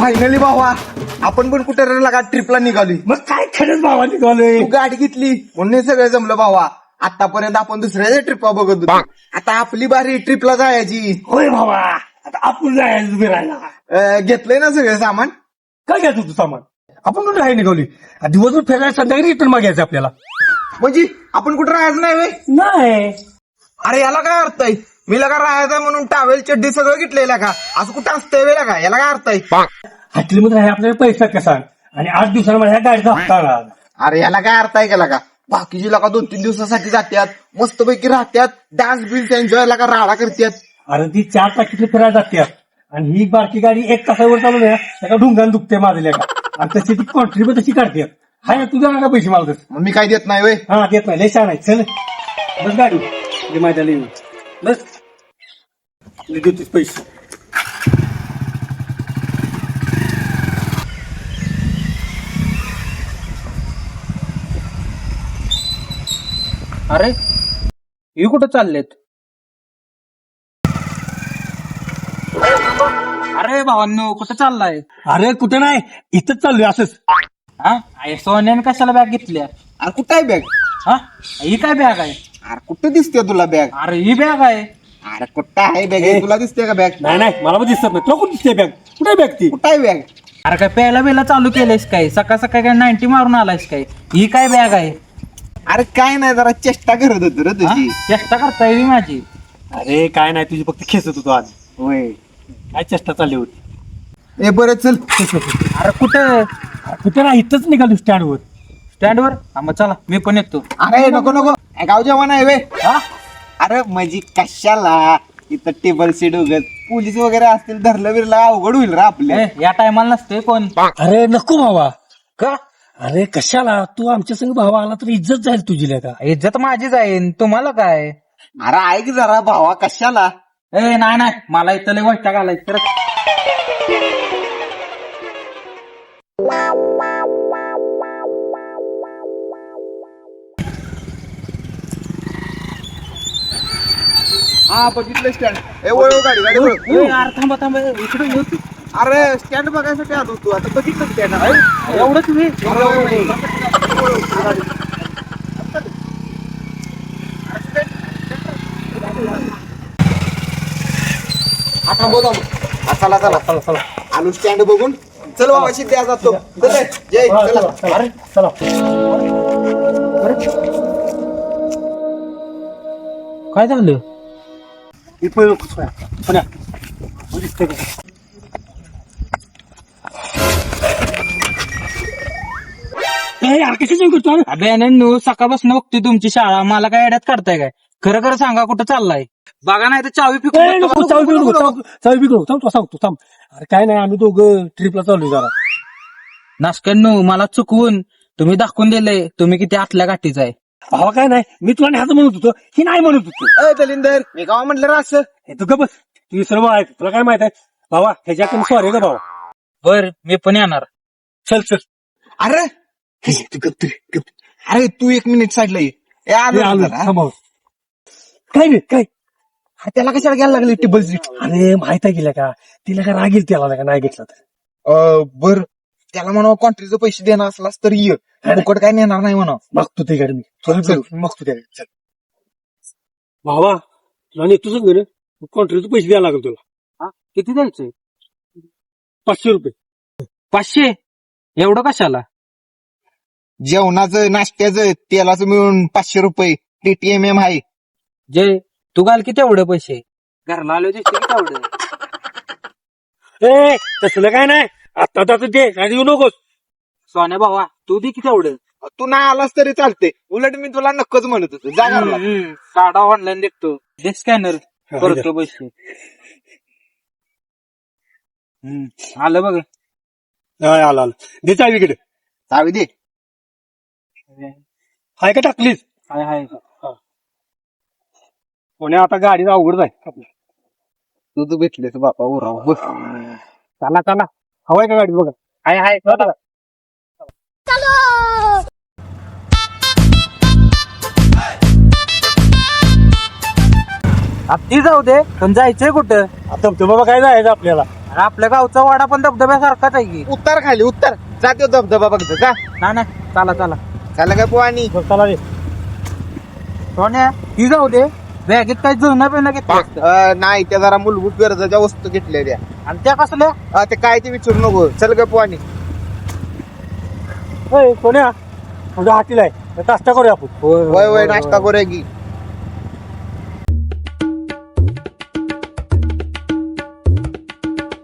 Finally भावा आपण पण कुठे लागा ट्रिपला निघाली मग काय खरंच भावा निघालोय? तू गाडी घेतली म्हणून हे सगळं जमलं भावा. आतापर्यंत आपण दुसऱ्या ट्रिपा बघत होतो. आता आपली बारी ट्रिपला जायची. होय भावा आता आपण जायचं फिरायला घेतलंय ना सगळं सामान? काय घ्यायचं तू सामान? आपण कुठे राहायला निघाली दिवसभर फिरायला संध्याकाळी रिटर्न मागायचं आपल्याला. म्हणजे आपण कुठं राहायचं नाही? नाही. अरे याला काय अर्थ आहे? मी लगा राहायचं म्हणून टावेल चड्डी सगळं घेतलेलं का? असं कुठं असतंय वेळ का याला काय अर्थ आहे? हॉटेलमध्ये राहायला आपल्याला पैसा कसा आणि आठ दिवसाला माझ्या गाडीचा हप्ता आला. अरे याला काय अर्थ आहे का लगा? बाकीची लगा दोन तीन दिवसासाठी जात्यात मस्तपैकी राहत्यात डान्स बिन्स एन्जॉय लगा राडा करतात अरे ती चार टाकीतली फिरायला जाते आणि ही बारकी गाडी एक तासावर चालू ना त्याला ढुंगान दुखते माझल्या का आणि तशी ती कॉन्ट्रीब्युट तशी काढते हाय ना तुझ्या का पैसे मला तसं मग मी काय देत नाही वय? हा देत नाही. लय छान आहे. चल. बस गाडी. येऊन बस. मी देतोच पैसे. अरे हे कुठं चाललेत? अरे भावांनो कुठं चाललाय? अरे कुठं नाही? इथंच चाललोय असंच. हा? अरे सोन्याने कशाला बॅग घेतल्या? अरे कुठं आहे बॅग हा? ही काय बॅग आहे? अरे कुठं दिसते तुला बॅग अरे ही बॅग आहे. अरे कुठं आहे बॅग तुला दिसते का बॅग नाही नाही मला पण दिसत नाही. तुला कुठं दिसते बॅग कुठे बॅग ती? कुठं आहे बॅग अरे काय प्यायला बिला चालू केलंयस काय? सकाळ सकाळ काय नाईन्टी मारून आलायस काय? ही काय बॅग आहे? अरे काय नाही जरा चेष्टा करत होतो रे? तुझी. चेष्टा करताय बी माझी. अरे काय नाही तुझी फक्त खेचत होतो आज होय. काय चेष्टा चालली होती? ए बरं चल. अरे कुठं? कुठं नाही इथंच निघालो स्टँडवर. स्टँडवर? हा मग चला मी पण येतो. अरे नको नको. ए, गाव जेवण आहे वे. हा? अरे म्हणजे कशाला? इथं टेबल सीट उगत पोलीस वगैरे असतील धरलं बिरलं अवघड होईल रे आपल्या ए, या टायमाला नसते कोण? अरे नको भावा का? अरे कशाला? तू आमच्या संग भावा आला तर इज्जत जाईल तुझी लेका इज्जत माझी जाईन. तुम्हाला काय? अरे ऐक जरा भावा कशाला? ए नाही नाही. मला इथं लय वैताग आलाय. तर हा बघितलं स्टँड ए वळ गाडी गाडी वळ ए, अरे थांबा थांबा. इकडे येऊ तू. अरे स्टँड बघायसाठी आलो तू आता बघितलं स्टँड एवढं तुम्ही थांब हा, चला चला चला चला. आलो स्टँड बघून. चल बाबा शिद्या जातो. चल रे, जय चला. चला चला. चला. काय झालं? अबे नो सकाळपासून बघतोय तुमची शाळा. मला काय अड्यात काढताय काय? खरं खरं सांगा कुठं चाललाय? बघा नाही तर चावी नको, चावी बिकू नको, चावी- चावी बिकू नको. थांब तुला सांगतो थांब. अरे काय नाही आम्ही दोघं ट्रिपला चाललोय जरा. नाशक्यांनो मला चुकवून तुम्ही दाखवून दिलंय. तुम्ही किती आतल्या गाठीचा आहे. भावा काय नाही मी तुला न्यायचं म्हणत होतो. ही नाही म्हणत होतो. ए दलिंदर मी गाव म्हटलं रे असं. हे तू गप तुझी सर्व आहे तुला काय माहीत आहे? भावा ह्याच्याकडून सॉरी का भावा बर मी पण येणार. चल चल. अरे तू. अरे तू एक मिनिट साईडला ये. ए, आलो आलो, जरा. काय रे काय? अरे, त्याला कशाला घ्यायला लागली टेबल सीट अरे माहीत आहे गेल्या का? तिला का रागील त्याला नाही का? नाही घेतला तर. बर. त्याला म्हणा कॉन्ट्रीचं पैसे देणार असलास तर ये. फुकट काय नेणार नाही म्हणा बघतो ते गाडी मी. चल चल. चल. बघतो त्या गाडी चल. भावा तुला नेतो सांग रे कॉन्ट्रीचे पैसे द्यायला लागेल तुला. किती द्यायचंय पाचशे रुपये. पाचशे? एवढं कशाला? जेवणाचं नाश्त्याचं तेलाचं मिळून पाचशे रुपये. टीटीएम एम आहे. जय तू घाल किती एवढे पैसे. घरला आलो दिसते किती एवढे ए तसलं काय नाही. आता आता दे आणि येऊ नकोस. सोन्या भावा तू दे किती एवढं तू नाही आलास तरी चालते उलट मी तुला नक्कच म्हणत होतो. जा घरला. काढा ऑनलाईन देखतो. दे स्कॅनर करतो पैसे. हम्म, आलं बघ. हा, आला आला. दे चावी इकडे. चावी दे. हाय का टाकलीस? हाय हाय. कोणी आता गाडीचा अवघड जाय तू तू भेटलेस बापा ओराव बस चला चला. हवाय का गाडी बघा? हाय हाय. चला. आता ती जाऊ दे पण जायचंय कुठं? धबधबा काय जायचं आपल्याला? अरे आपल्या गावचा वाडा पण धबधब्यासारखाच आहे की. उत्तर खाली उत्तर. जाते धबधबा बघतो का नाही नाही चला चला. झालं काय पोवानी. चला रे. सोन्या ती जाऊ दे. बॅगेत काय घेतलं असतं. अं, नाही त्या जरा मूलभूत गरजाच्या वस्तू घेतल्या त्या. आणि त्या कसल्या? अं, ते काय ते विचारू नको. चल ग पोवानी. होय सोन्या तुझ्या हातीला आहे. नाश्ता करूया आपण. वय वय नाश्ता करूया की.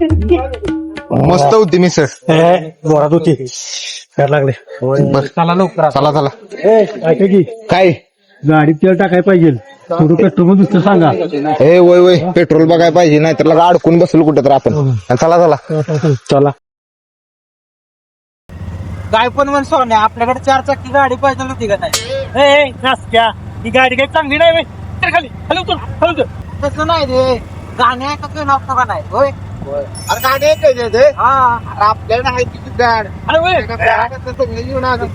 मस्त होती मिसळ. जोरात होती. करायला लागले. चला लवकर. चला चला. ऐका की काय? गाडीत तेल टाकाय पाहिजे. थोडं पेट्रोल मग दुसरं सांगा. हे वय वय. पेट्रोल बघाय पाहिजे नाहीतर लगा अडकून बसलो कुठं तर आपण. चला चला. चला. काय पण म्हण सोन्या आपल्याकडे चार चाकी गाडी पाहिजे होती का नाही? ही गाडी काही चांगली नाही. तर खाली तसं नाही रे. गाणे ऐकत नाही होय? अरे गाडी ऐकायची आहे ते? हा. अरे आपल्याला आहे किती गाड अरे वय सगळे घेऊन आलो.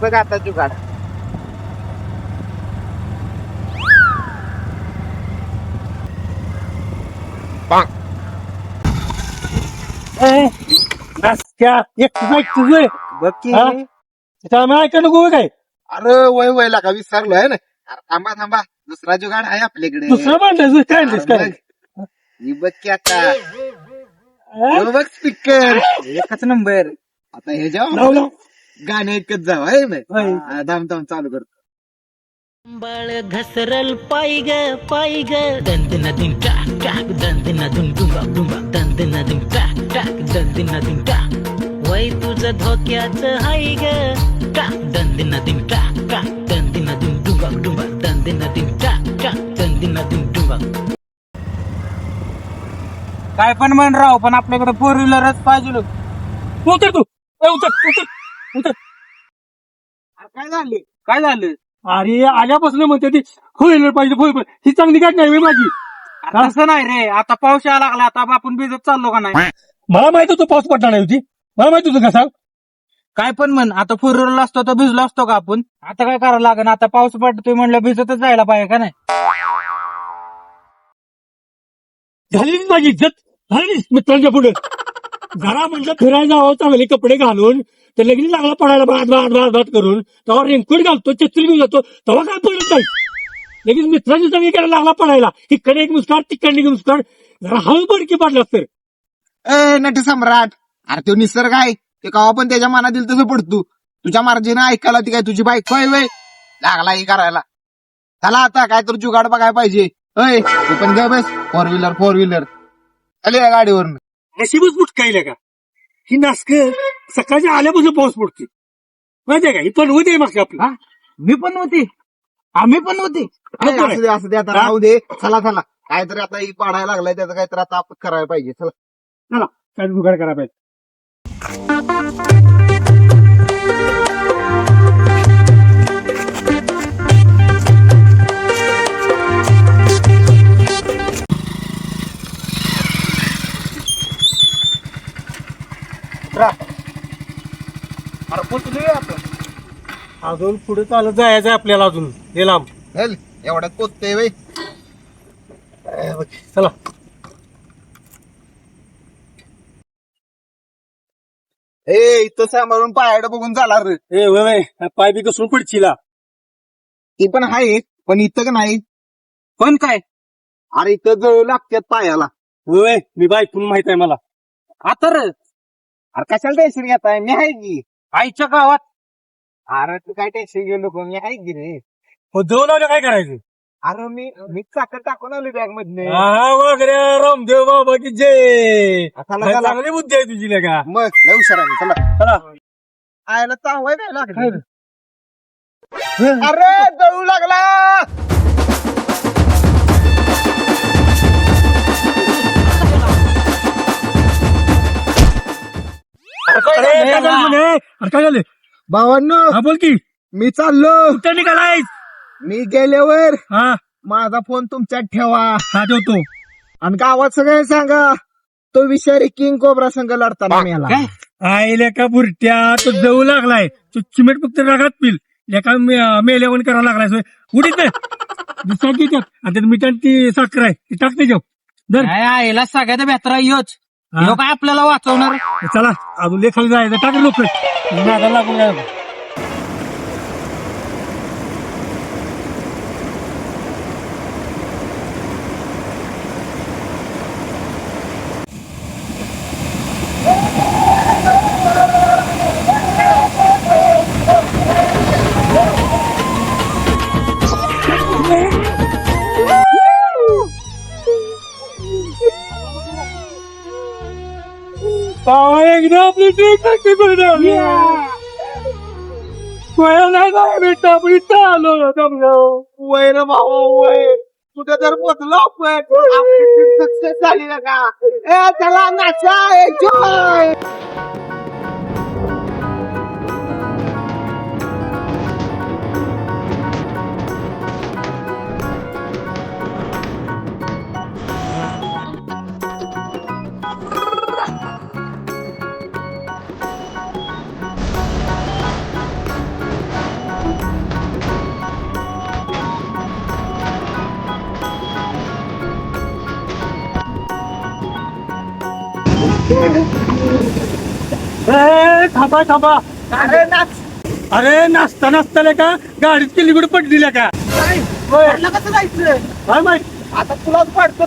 बघ आता बघ की. हा? त्यामुळे ऐका नको होय काय? अरे वय वय लागा विसरलो आहे ना? अरे थांबा थांबा. दुसरा जुगाड आहे आपल्याकडे. दुसरं काय. ही बघ की आता. हा? हे बघ स्पीकर एकच नंबर आता हे जेव्हा लाव. गाणे ऐकत जाव आहे होय. हा, थांब थांब चालू करतो. बळ घसरल पाय ग पाय ग. दंद नदीन टाक टाक दंद नदून डुंबा डुंबा. दंद नदीन टाक टाक दंद नदीन टाक. वय तुझं धोक्याचं हाय ग. टाक दंद नदीन टाक टाक. डुंबा काय पण म्हण राव पण आपल्याकडे फोर व्हीलरच पाहिजे होती. उतर तू. ए, उतर उतर उतर. अरे काय झालं? काय झालं? अरे आल्यापासून म्हणते ती होईल पाहिजे होईल पाहिजे. ही चांगली गाडी नाही होय माझी. अरे तसं नाही रे. आता पाऊस यायला लागला. आता आपण भिजत चाललो का नाही? मला माहीत होतं पाऊस पडणार नाही होती. मला माहीत होतं का सांग? काय पण म्हण. आता फोर व्हीलर असतो तर भिजलो असतो का आपण? आता काय करावं लागेल? आता पाऊस पडतोय म्हणलं भिजतच जायला पाहिजे का नाही? झाली माझी इज्जत झाली मित्रांच्या पुढे. जरा म्हटलं फिरायला जावं चांगले कपडे घालून तर लगेच लागला पडायला भात भात भात भात करून. तेव्हा रेनकोट घालतो छत्री घेऊन जातो तेव्हा काय पडत नाही. लगेच मित्रांच्या चांगली करायला लागला पडायला. इकडे एक मुस्काट तिकडे एक मुस्काट जरा हळू पडकी पडला तर ए नट सम्राट. अरे तो निसर्ग आहे. ते कवा पण त्याच्या मनात येईल तसं पडतो. तुझ्या मार्जीनं ऐकायला ती काय तुझी बायको आहे वय. लागला हे करायला. चला आता काय तर जुगाड बघायला पाहिजे. अय तू पण ग बस. फोर व्हीलर फोर व्हीलर आले या गाडीवरून. नशीबच मुटकायला का? ही नासक सकाळच्या आल्यापासून पाऊस पडते माहितीये का? ही पण होते मागच्या आपला. मी पण होती. आम्ही पण होती. असू दे असू दे आता राहू दे. चला चला. काहीतरी आता ही पाडायला लागलाय त्याचं काहीतरी आता आपण करायला पाहिजे. चला. चला काय जुगाड करा पाहिजे अजून पुढे चालत जायचं आपल्याला अजून. हे लांब. चल एवढ्यात पोचतोय वय. चला. ए इथं सांभाळून पायाड बघून झाला रे. ए वय वय पाय बी कसून पडचिला ती पण आहे पण इथं का नाही? पण काय? अरे इथं जळू लागतात पायाला. वय वय मी बायकून माहीत आहे मला. आता रे. अरे कशाला टेन्शन घेताय? मी आहे की. आईच्या गावात अरे तू काय टेन्शन घेऊ नको मी आहे की रे हो दोन लावल्या काय करायचं? अरे मी मी चाकं टाकून आलो बॅग मधने. हा वगैरे रामदेव बाबा की जय चला. चांगली बुद्धी आहे तुझी लेका मग लय हुशार आहे मी, चला. चला. आयला नाही लागलं अरे जळू लागला. अरे काय झालं म्हणे? अरे काय झालं? भावांनो हा बोल की. मी चाललो. कुठं निघालाय मी गेल्यावर हा. माझा फोन तुमच्यात ठेवा. हा ठेवतो. आणि गावात सगळे सांगा तो विषारी किंग कोबरा संघ लढताना मेला. काय? आई लेका बुरट्या तो जळू लागलाय. तो चिमेट फक्त रगात पिल. लेका मे- मेल्यावर करावं लागलाय. सोय. उडीत नाही त्यात? आणि त्यात मिठान ती साखर आहे. ती टाक त्याच्यावर. धर. नाही आईला सगळ्यात बेहतर योच काय आपल्याला वाचवणार. चला अजून लेखाला जायचं. टाक लोक. लागून रे भाऊ वय कुठे तर पोचलो आपण सक्सेस झाली ना का ए चला नाचा थांबा थांबा. अरे नाच. अरे नाचता नाचता का? गाडीत केली कुठे पडली का? कसं जायचं? काय माहीत? आता तुलाच पडतो.